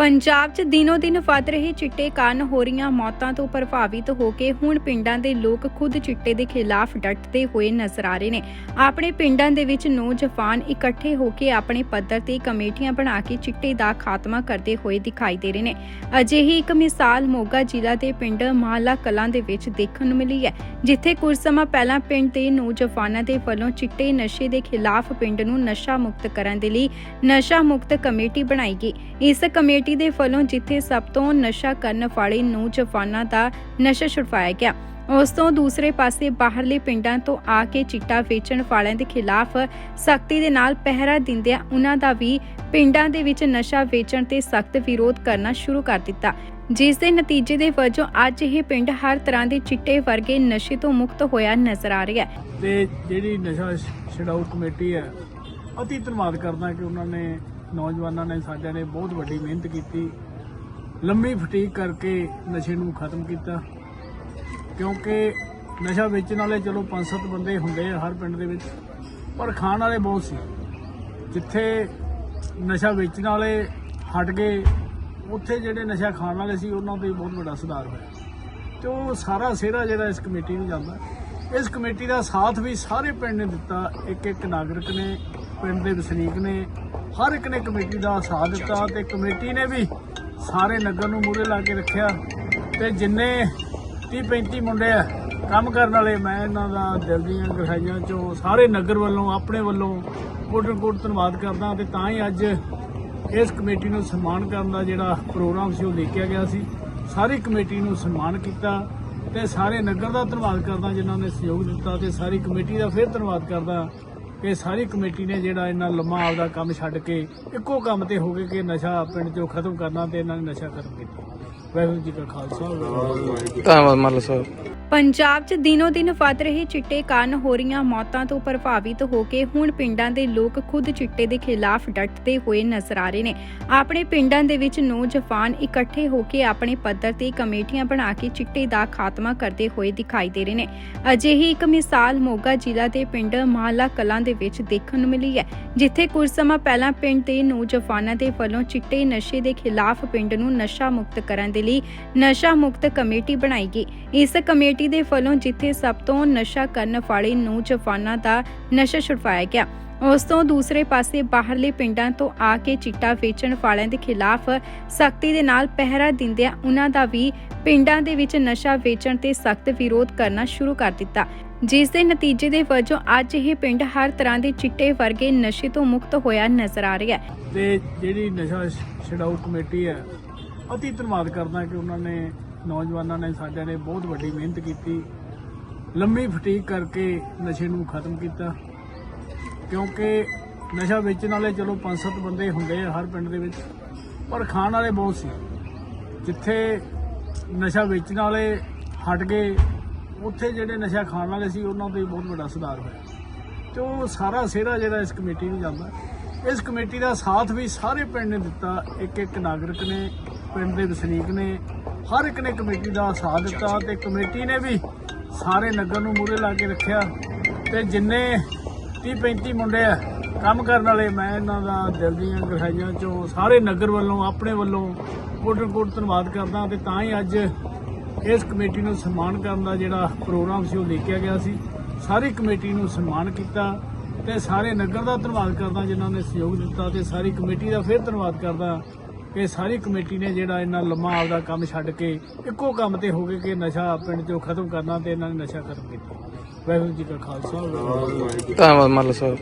ਪੰਜਾਬ 'ਚ ਦਿਨੋ ਦਿਨ ਵੱਧ ਰਹੇ ਚਿੱਟੇ ਕਾਰਨ ਹੋ ਰਹੀਆਂ ਮੌਤਾਂ ਤੋਂ ਪ੍ਰਭਾਵਿਤ ਹੋ ਕੇ ਹੁਣ ਪਿੰਡਾਂ ਦੇ ਲੋਕ ਖੁਦ ਚਿੱਟੇ ਦੇ ਖਿਲਾਫ ਡਟਦੇ ਹੋਏ ਨਜ਼ਰ ਆ ਰਹੇ ਨੇ। ਆਪਣੇ ਪਿੰਡਾਂ ਦੇ ਵਿੱਚ ਨੌਜਵਾਨ ਇਕੱਠੇ ਹੋ ਕੇ ਆਪਣੇ ਪੱਧਰ ਤੇ ਕਮੇਟੀਆਂ ਬਣਾ ਕੇ ਚਿੱਟੇ ਦਾ ਖਾਤਮਾ ਕਰਦੇ ਹੋਏ ਦਿਖਾਈ ਦੇ ਰਹੇ ਨੇ। ਅਜਿਹੀ ਇੱਕ ਮਿਸਾਲ ਮੋਗਾ ਜ਼ਿਲ੍ਹਾ ਦੇ ਪਿੰਡ ਮਾਲਾ ਕਲਾਂ ਦੇ ਵਿੱਚ ਦੇਖਣ ਨੂੰ ਮਿਲੀ ਹੈ, ਜਿੱਥੇ ਕੁਝ ਸਮਾਂ ਪਹਿਲਾਂ ਪਿੰਡ ਦੇ ਨੌਜਵਾਨਾਂ ਦੇ ਵੱਲੋਂ ਚਿੱਟੇ ਨਸ਼ੇ ਦੇ ਖਿਲਾਫ ਪਿੰਡ ਨੂੰ ਨਸ਼ਾ ਮੁਕਤ ਕਰਨ ਦੇ ਲਈ ਨਸ਼ਾ ਮੁਕਤ ਕਮੇਟੀ ਬਣਾਈ ਗਈ। ਇਸ ਕਮੇਟੀ ਦੇ ਵੱਲੋਂ ਜਿੱਥੇ ਸਭ ਤੋਂ ਨਸ਼ਾ ਕਰਨ ਵਾਲੇ ਨੌਜਵਾਨਾਂ ਦਾ ਨਸ਼ਾ ਛੁਡਵਾਇਆ ਗਿਆ, ਉਸ ਤੋਂ ਦੂਸਰੇ ਪਾਸੇ ਬਾਹਰਲੇ ਪਿੰਡਾਂ ਤੋਂ ਆ ਕੇ ਚਿੱਟਾ ਵੇਚਣ ਵਾਲਿਆਂ ਦੇ ਖਿਲਾਫ ਸਖਤੀ ਦੇ ਨਾਲ ਪਹਿਰਾ ਦਿੰਦਿਆਂ ਉਹਨਾਂ ਦਾ ਵੀ ਪਿੰਡਾਂ ਦੇ ਵਿੱਚ ਨਸ਼ਾ ਵੇਚਣ ਤੇ ਸਖਤ ਵਿਰੋਧ ਕਰਨਾ ਸ਼ੁਰੂ ਕਰ ਦਿੱਤਾ। ਜਿਸ ਦੇ ਨਤੀਜੇ ਦੇ ਵਜੋਂ ਅੱਜ ਇਹ ਪਿੰਡ ਹਰ ਤਰ੍ਹਾਂ ਦੇ ਚਿੱਟੇ ਵਰਗੇ ਨਸ਼ੇ ਤੋਂ ਮੁਕਤ ਹੋਇਆ ਨਜ਼ਰ ਆ ਰਿਹਾ ਹੈ। ਤੇ ਜਿਹੜੀ ਨਸ਼ਾ ਛ- ਛਡਾਊ ਕਮੇਟੀ ਹੈ, ਅਤੀ ਧੰਨਵਾਦ ਕਰਦਾ ਕਿ ਉਹਨਾਂ ਨੇ ਨੌਜਵਾਨਾਂ ਨੇ ਸਾਡਿਆਂ ਨੇ ਬਹੁਤ ਵੱਡੀ ਮਿਹਨਤ ਕੀਤੀ। ਲੰਮੀ ਫਟੀਕ ਕਰਕੇ ਨਸ਼ੇ ਨੂੰ ਖਤਮ ਕੀਤਾ। ਕਿਉਂਕਿ ਨਸ਼ਾ ਵੇਚਣ ਵਾਲੇ ਚਲੋ ਪੰਜ ਸੱਤ ਬੰਦੇ ਹੁੰਦੇ ਆ ਹਰ ਪਿੰਡ ਦੇ ਵਿੱਚ, ਪਰ ਖਾਣ ਵਾਲੇ ਬਹੁਤ ਸੀ। ਜਿੱਥੇ ਨਸ਼ਾ ਵੇਚਣ ਵਾਲੇ ਹਟ ਗਏ, ਉੱਥੇ ਜਿਹੜੇ ਨਸ਼ਾ ਖਾਣ ਵਾਲੇ ਸੀ, ਉਹਨਾਂ ਤੇ ਬਹੁਤ ਵੱਡਾ ਸੁਧਾਰ ਹੋਇਆ। ਤੇ ਉਹ ਸਾਰਾ ਸਿਹਰਾ ਜਿਹੜਾ ਇਸ ਕਮੇਟੀ ਨੂੰ ਜਾਂਦਾ। ਇਸ ਕਮੇਟੀ ਦਾ ਸਾਥ ਵੀ ਸਾਰੇ ਪਿੰਡ ਨੇ ਦਿੱਤਾ। ਇੱਕ ਇੱਕ ਨਾਗਰਿਕ ਨੇ, ਪਿੰਡ ਦੇ ਵਸਨੀਕ ਨੇ ਹਰ ਇੱਕ ਨੇ ਕਮੇਟੀ ਦਾ ਸਾਥ ਦਿੱਤਾ ਤੇ ਕਮੇਟੀ ਨੇ ਵੀ ਸਾਰੇ ਨਗਰ ਨੂੰ ਮੂਹਰੇ ਲਾ ਕੇ ਰੱਖਿਆ। ਤੇ ਜਿੰਨੇ 30 35 ਮੁੰਡੇ ਆ ਕੰਮ ਕਰਨ ਵਾਲੇ, ਮੈਂ ਇਹਨਾਂ ਦਾ ਦਿਲ ਦੀਆਂ ਗਹਿਰਾਈਆਂ ਚੋਂ ਸਾਰੇ ਨਗਰ ਵੱਲੋਂ, ਆਪਣੇ ਵੱਲੋਂ ਕੋਟ ਕੋਟ ਧੰਨਵਾਦ ਕਰਦਾ ਤੇ ਤਾਂ ਹੀ ਅੱਜ ਇਸ ਕਮੇਟੀ ਨੂੰ ਸਨਮਾਨ ਕਰਨ ਦਾ ਜਿਹੜਾ ਪ੍ਰੋਗਰਾਮ ਸੀ ਉਹ ਲਿਖਿਆ ਗਿਆ ਸੀ। ਸਾਰੀ ਕਮੇਟੀ ਨੂੰ ਸਨਮਾਨ ਕੀਤਾ ਤੇ ਸਾਰੇ ਨਗਰ ਦਾ ਧੰਨਵਾਦ ਕਰਦਾ ਜਿਨ੍ਹਾਂ ਨੇ ਸਹਿਯੋਗ ਦਿੱਤਾ ਤੇ ਸਾਰੀ ਕਮੇਟੀ ਦਾ ਫਿਰ ਧੰਨਵਾਦ ਕਰਦਾ ਕਿ ਸਾਰੀ ਕਮੇਟੀ ਨੇ ਜਿਹੜਾ ਇੰਨਾ ਲੰਮਾ ਆਪਦਾ ਕੰਮ ਛੱਡ ਕੇ ਇੱਕੋ ਕੰਮ ਤੇ ਹੋ ਗਏ ਕਿ ਨਸ਼ਾ ਪਿੰਡ 'ਚੋਂ ਖਤਮ ਕਰਨਾ ਤੇ ਇਹਨਾਂ ਨੇ ਨਸ਼ਾ ਖਤਮ ਕੀਤਾ। ਵਾਹਿਗੁਰੂ ਜੀ ਕਾ ਖਾਲਸਾ। ਧੰਨਵਾਦ ਮੱਲ ਸਾਹਿਬ। ਪੰਜਾਬ 'ਚ ਦਿਨੋ ਦਿਨ ਵੱਧ ਰਹੇ ਚਿੱਟੇ ਕਾਰਨ ਹੋ ਰਹੀਆਂ ਮੌਤਾਂ ਤੋਂ ਪ੍ਰਭਾਵਿਤ ਹੋ ਕੇ ਹੁਣ ਪਿੰਡਾਂ ਦੇ ਲੋਕ ਖੁਦ ਚਿੱਟੇ ਦੇ ਖਿਲਾਫ ਡਟਦੇ ਹੋਏ ਨਜ਼ਰ ਆ ਰਹੇ ਨੇ। ਆਪਣੇ ਪਿੰਡਾਂ ਦੇ ਵਿੱਚ ਨੌਜਵਾਨ ਇਕੱਠੇ ਹੋ ਕੇ ਆਪਣੇ ਪੱਧਰ ਤੇ ਕਮੇਟੀਆਂ ਬਣਾ ਕੇ ਚਿੱਟੇ ਦਾ ਖਾਤਮਾ ਕਰਦੇ ਹੋਏ ਦਿਖਾਈ ਦੇ ਰਹੇ ਨੇ। ਅਜਿਹੀ ਇੱਕ ਮਿਸਾਲ ਮੋਗਾ ਜ਼ਿਲ੍ਹਾ ਦੇ ਪਿੰਡ ਮਾਲਾ ਕਲਾਂ ਦੇ ਵਿੱਚ ਦੇਖਣ ਨੂੰ ਮਿਲੀ ਹੈ, ਜਿੱਥੇ ਕੁਝ ਸਮਾਂ ਪਹਿਲਾਂ ਪਿੰਡ ਦੇ ਨੌਜਵਾਨਾਂ ਦੇ ਵੱਲੋਂ ਚਿੱਟੇ ਨਸ਼ੇ ਦੇ ਖਿਲਾਫ ਪਿੰਡ ਨੂੰ ਨਸ਼ਾ ਮੁਕਤ ਕਰਨ ਦੇ ਲਈ ਨਸ਼ਾ ਮੁਕਤ ਕਮੇਟੀ ਬਣਾਈ ਗਈ। ਇਸ ਕਮੇਟੀ ਦੇ ਵੱਲੋਂ ਜਿੱਥੇ ਸਭ ਤੋਂ ਨਸ਼ਾ ਕਰਨ ਵਾਲੇ ਨੌਜਵਾਨਾਂ ਦਾ ਨਸ਼ਾ ਛੁਡਵਾਇਆ ਗਿਆ, ਉਸ ਤੋਂ ਦੂਸਰੇ ਪਾਸੇ ਬਾਹਰਲੇ ਪਿੰਡਾਂ ਤੋਂ ਆ ਕੇ ਚਿੱਟਾ ਵੇਚਣ ਵਾਲਿਆਂ ਦੇ ਖਿਲਾਫ ਸਖਤੀ ਦੇ ਨਾਲ ਪਹਿਰਾ ਦਿੰਦਿਆਂ ਉਹਨਾਂ ਦਾ ਵੀ ਪਿੰਡਾਂ ਦੇ ਵਿੱਚ ਨਸ਼ਾ ਵੇਚਣ ਤੇ ਸਖਤ ਵਿਰੋਧ ਕਰਨਾ ਸ਼ੁਰੂ ਕਰ ਦਿੱਤਾ। ਜਿਸ ਦੇ ਨਤੀਜੇ ਦੇ ਵਜੋਂ ਅੱਜ ਇਹ ਪਿੰਡ ਹਰ ਤਰ੍ਹਾਂ ਦੇ ਚਿੱਟੇ ਵਰਗੇ ਨਸ਼ੇ ਤੋਂ ਮੁਕਤ ਹੋਇਆ ਨਜ਼ਰ ਆ ਰਿਹਾ ਹੈ। ਤੇ ਜਿਹੜੀ ਨਸ਼ਾ ਛ- ਛਡਾਊ ਕਮੇਟੀ ਹੈ, ਅਤੀ ਧੰਨਵਾਦ ਕਰਦਾ ਕਿ ਉਹਨਾਂ ਨੇ, ਨੌਜਵਾਨਾਂ ਨੇ ਸਾਡਿਆਂ ਨੇ ਬਹੁਤ ਵੱਡੀ ਮਿਹਨਤ ਕੀਤੀ, ਲੰਮੀ ਫਟੀਕ ਕਰਕੇ ਨਸ਼ੇ ਨੂੰ ਖਤਮ ਕੀਤਾ, ਕਿਉਂਕਿ ਨਸ਼ਾ ਵੇਚਣ ਵਾਲੇ ਚਲੋ ਪੰਜ ਸੱਤ ਬੰਦੇ ਹੁੰਦੇ ਆ ਹਰ ਪਿੰਡ ਦੇ ਵਿੱਚ, ਪਰ ਖਾਣ ਵਾਲੇ ਬਹੁਤ ਸੀ। ਜਿੱਥੇ ਨਸ਼ਾ ਵੇਚਣ ਵਾਲੇ ਹਟ ਗਏ ਉੱਥੇ ਜਿਹੜੇ ਨਸ਼ਾ ਖਾਣ ਵਾਲੇ ਸੀ, ਉਹਨਾਂ ਤੇ ਬਹੁਤ ਵੱਡਾ ਸੁਧਾਰ ਹੋਇਆ। ਤੇ ਉਹ ਸਾਰਾ ਸਿਹਰਾ ਜਿਹੜਾ ਇਸ ਕਮੇਟੀ ਨੂੰ ਜਾਂਦਾ। ਇਸ ਕਮੇਟੀ ਦਾ ਸਾਥ ਵੀ ਸਾਰੇ ਪਿੰਡ ਨੇ ਦਿੱਤਾ। ਇੱਕ ਇੱਕ ਨਾਗਰਿਕ ਨੇ, ਪਿੰਡ ਦੇ ਵਸਨੀਕ ਨੇ, ਹਰ ਇੱਕ ਨੇ ਕਮੇਟੀ ਦਾ ਸਾਥ ਦਿੱਤਾ ਤੇ ਕਮੇਟੀ ਨੇ ਵੀ ਸਾਰੇ ਨਗਰ ਨੂੰ ਮੂਹਰੇ ਲਾ ਕੇ ਰੱਖਿਆ। ਤੇ ਜਿੰਨੇ 30 35 ਮੁੰਡੇ ਆ ਕੰਮ ਕਰਨ ਵਾਲੇ, ਮੈਂ ਇਹਨਾਂ ਦਾ ਦਿਲ ਦੀਆਂ ਗਹਿਰਾਈਆਂ ਚੋਂ ਸਾਰੇ ਨਗਰ ਵੱਲੋਂ, ਆਪਣੇ ਵੱਲੋਂ ਕੋਟ ਕੋਟ ਧੰਨਵਾਦ ਕਰਦਾ ਤੇ ਤਾਂ ਹੀ ਅੱਜ ਇਸ ਕਮੇਟੀ ਨੂੰ ਸਨਮਾਨ ਕਰਨ ਦਾ ਜਿਹੜਾ ਪ੍ਰੋਗਰਾਮ ਸੀ ਉਹ ਲਿਖਿਆ ਗਿਆ ਸੀ। ਸਾਰੀ ਕਮੇਟੀ ਨੂੰ ਸਨਮਾਨ ਕੀਤਾ ਤੇ ਸਾਰੇ ਨਗਰ ਦਾ ਧੰਨਵਾਦ ਕਰਦਾ ਜਿਨ੍ਹਾਂ ਨੇ ਸਹਿਯੋਗ ਦਿੱਤਾ ਤੇ ਸਾਰੀ ਕਮੇਟੀ ਦਾ ਫਿਰ ਧੰਨਵਾਦ ਕਰਦਾ ਕਿ ਸਾਰੀ ਕਮੇਟੀ ਨੇ ਜਿਹੜਾ ਇੰਨਾ ਲੰਮਾ ਆਪਦਾ ਕੰਮ ਛੱਡ ਕੇ ਇੱਕੋ ਕੰਮ ਤੇ ਹੋ ਗਏ ਕਿ ਨਸ਼ਾ ਪਿੰਡ 'ਚੋਂ ਖਤਮ ਕਰਨਾ ਤੇ ਇਹਨਾਂ ਨੇ ਨਸ਼ਾ ਖਤਮ ਕੀਤਾ। ਵਾਹਿਗੁਰੂ ਜੀ ਕਾ ਖਾਲਸਾ, ਵਾਹਿਗੁਰੂ ਧੰਨਵਾਦ ਮੱਲ ਸਾਹਿਬ।